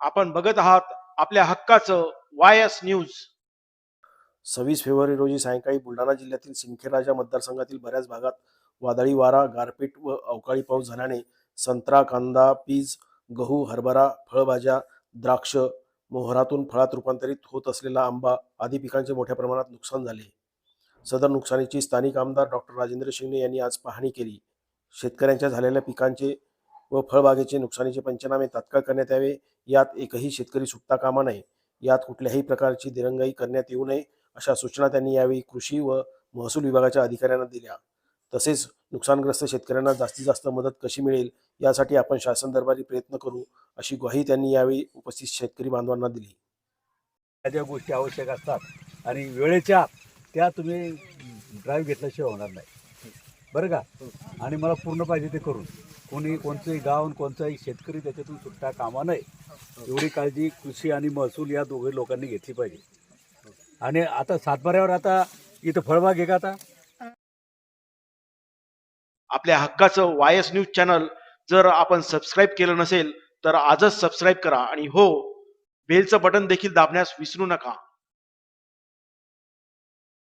आपण बघत आहात आपल्या हक्काचं वाय एस न्यूज. सव्वीस फेब्रुवारी रोजी सायंकाळी बुलढाणा जिल्ह्यातील सिंखेराजा मतदारसंघातील बऱ्याच भागात वादळी वारा गारपीट व अवकाळी पाऊस झाल्याने संत्रा कांदा पीज गहू हरभरा फळभाज्या द्राक्ष मोहरातून फळात रूपांतरित होत असलेला आंबा आदी पिकांचे मोठ्या प्रमाणात नुकसान झाले. सदर नुकसानीची स्थानिक आमदार डॉक्टर राजेंद्र शिंगणे यांनी आज पाहणी केली. शेतकऱ्यांच्या झालेल्या पिकांचे व फळबागेचे नुकसानीचे पंचनामे तात्काळ करण्यात यावे. यात एकही शेतकरी सुटता कामा नये. यात कुठल्याही प्रकारची दिरंगाई करण्यात येऊ नये अशा सूचना त्यांनी यावेळी कृषी व महसूल विभागाच्या अधिकाऱ्यांना दिल्या. तसेच नुकसानग्रस्त शेतकऱ्यांना जास्तीत जास्त मदत कशी मिळेल यासाठी आपण शासन दरबारी प्रयत्न करू अशी ग्वाही त्यांनी यावेळी उपस्थित शेतकरी बांधवांना दिली. त्या ज्या गोष्टी आवश्यक असतात आणि वेळेच्या त्या तुम्ही ड्राईव्ह घेतल्याशिवाय होणार नाही. बरं का? आणि मला पूर्ण पाहिजे ते करून. कोणी कोणतंही गाव आणि कोणताही शेतकरी त्याच्यातून सुटता कामा नये. एवढी काळजी कृषी आणि महसूल या दोघे लोकांनी घेतली पाहिजे. आणि आता सातबाऱ्यावर आता इथं फळबाग आहे का आता? आपल्या हक्काचं वाय एस न्यूज चॅनल जर आपण सबस्क्राईब केलं नसेल तर आजच सबस्क्राईब करा. आणि हो बेलचं बटन देखील दाबण्यास विसरू नका.